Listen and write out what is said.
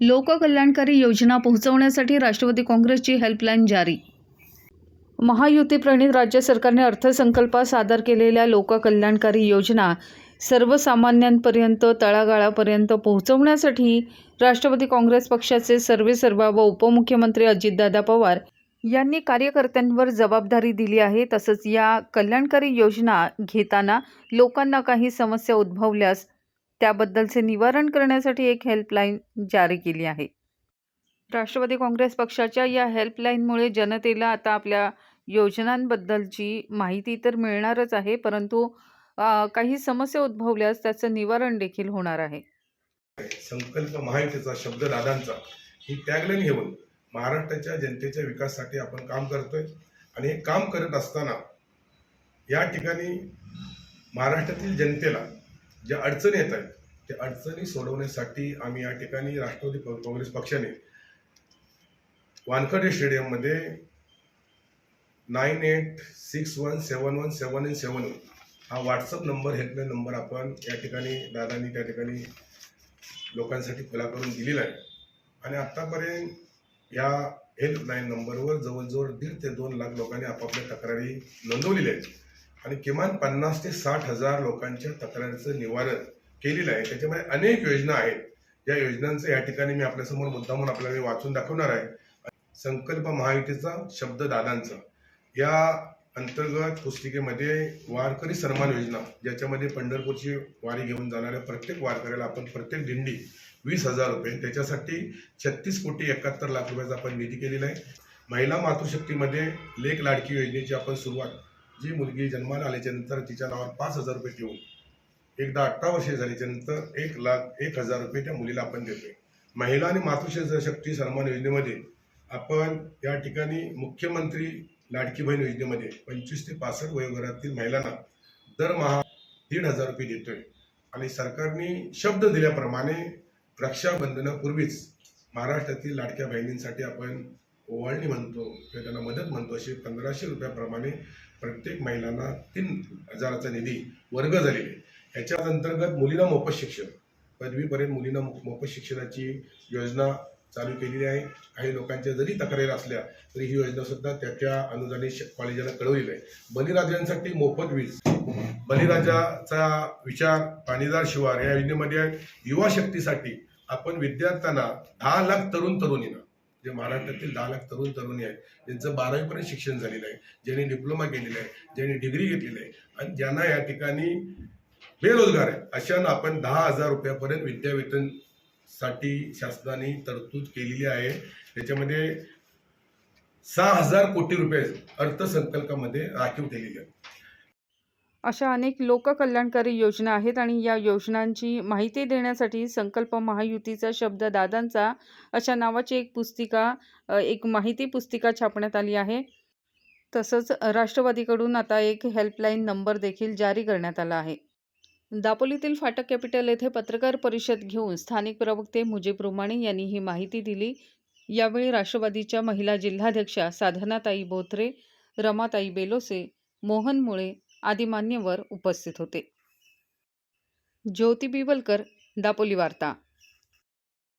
लोककल्याणकारी योजना पोहोचवण्यासाठी राष्ट्रवादी काँग्रेसची हेल्पलाईन जारी. महायुतीप्रणित राज्य सरकारने अर्थसंकल्पात सादर केलेल्या लोककल्याणकारी योजना सर्वसामान्यांपर्यंत तळागाळापर्यंत पोहोचवण्यासाठी राष्ट्रवादी काँग्रेस पक्षाचे सर्वेसर्वा व उपमुख्यमंत्री अजितदादा पवार यांनी कार्यकर्त्यांवर जबाबदारी दिली आहे. तसंच या कल्याणकारी योजना घेताना लोकांना काही समस्या उद्भवल्यास त्याबद्दलचे निवारण करण्यासाठी एक हेल्पलाईन जारी केली आहे. राष्ट्रवादी काँग्रेस पक्षाच्या या हेल्पलाईनमुळे जनतेला आता आपल्या योजनांबद्दलची माहिती तर मिळणारच आहे परंतु काही समस्या उद्भवल्यास त्याचं निवारण देखील होणार आहे. संकल्प महायुतीचा शब्द दादांचा ही टॅगलाईन घेऊन महाराष्ट्राच्या जनतेच्या विकासासाठी आपण काम करतोय आणि हे काम करत असताना या ठिकाणी महाराष्ट्रातील जनतेला ज्या अडचणी येत आहेत त्या अडचणी सोडवण्यासाठी आम्ही या ठिकाणी राष्ट्रवादी काँग्रेस पक्षाने वानखडे स्टेडियममध्ये nine eight six one seven one seven eight seven one हा व्हॉट्सअप नंबर हेल्पलाईन नंबर आपण या ठिकाणी दादांनी त्या ठिकाणी लोकांसाठी खुला करून दिलेला आहे. आणि आत्तापर्यंत या हेल्पलाईन नंबरवर जवळजवळ दीड ते दोन लाख लोकांनी आपापल्या तक्रारी नोंदवलेल्या आहेत. आणि किमान पन्नास ते साठ हजार लोकांच्या तक्रारीचं निवारण केलेलं आहे. त्याच्यामध्ये अनेक योजना आहेत. या योजनांचं या ठिकाणी मी आपल्यासमोर मुद्दामून आपल्याला मी वाचून दाखवणार आहे. संकल्प महायुतीचा शब्द दादांचा. या अंतर्गत पुस्तिकेमध्ये वारकरी सन्मान योजना ज्याच्यामध्ये पंढरपूरची वारी घेऊन जाणाऱ्या प्रत्येक वारकऱ्याला आपण प्रत्येक दिंडी वीस हजार रुपये त्याच्यासाठी छत्तीस कोटी एकाहत्तर लाख रुपयाचा आपण निधी केलेला आहे. महिला मातृशक्तीमध्ये लेख लाडकी योजनेची आपण सुरुवात जी मुलगी जन्माला आल्याच्यानंतर तिच्या नावावर पाच हजार रुपये ठेवून एकदा अठरा वर्षे झाल्याच्यानंतर एक लाख एक हजार रुपये त्या मुलीला आपण देतोय. महिला आणि मातृशक्ती सन्मान योजनेमध्ये आपण या ठिकाणी मुख्यमंत्री लाडकी बहीण योजनेमध्ये पंचवीस ते पासष्ट वयोगटातील महिलांना दरमहा दीड हजार रुपये देतोय. आणि सरकारने शब्द दिल्याप्रमाणे रक्षाबंधनापूर्वीच महाराष्ट्रातील लाडक्या बहिणींसाठी आपण ओवाळणी म्हणतो किंवा त्यांना मदत म्हणतो असे पंधराशे रुपयाप्रमाणे प्रत्येक महिलांना तीन हजाराचा निधी वर्ग झालेले. ह्याच्या अंतर्गत मुलींना मोफत शिक्षण. पदवीपर्यंत मुलींना मो- मोफत शिक्षणाची योजना चालू केलेली आहे. काही लोकांच्या जरी तक्रारी असल्या तरी ही योजनासुद्धा त्याच्या त्या त्या कॉलेजाला कळवलेली आहे. बलिराजांसाठी मोफत वीज. बलिराजाचा विचार पाणीदार शिवार या योजनेमध्ये युवा शक्तीसाठी आपण विद्यार्थ्यांना दहा लाख तरुण तरुणींना जे महाराष्ट्रातील दहा लाख तरुण तरुणी आहेत ज्यांचं बारावीपर्यंत शिक्षण झालेलं आहे ज्यांनी डिप्लोमा केलेला आहे ज्यांनी डिग्री घेतलेली आहे आणि ज्यांना या ठिकाणी बेरोजगार आहे अशांना आपण दहा हजार रुपयापर्यंत विद्यावेतनसाठी शासनाने तरतूद केलेली आहे. त्याच्यामध्ये सहा हजार कोटी रुपये अर्थसंकल्पामध्ये राखीव केलेले आहेत. अशा अनेक लोककल्याणकारी योजना आहेत आणि या योजनांची माहिती देण्यासाठी संकल्प महायुतीचा शब्द दादांचा अशा नावाची एक पुस्तिका एक माहिती पुस्तिका छापण्यात आली आहे. तसंच राष्ट्रवादीकडून आता एक हेल्पलाईन नंबर देखील जारी करण्यात आला आहे. दापोलीतील फाटक कॅपिटल येथे पत्रकार परिषद घेऊन स्थानिक प्रवक्ते मुजीब रुमाणे यांनी ही माहिती दिली. यावेळी राष्ट्रवादीच्या महिला जिल्हाध्यक्षा साधनाताई बोथरे रमाताई बेलोसे मोहन मुळे आदी मान्यवर उपस्थित होते. ज्योती बिवलकर दापोली वार्ता.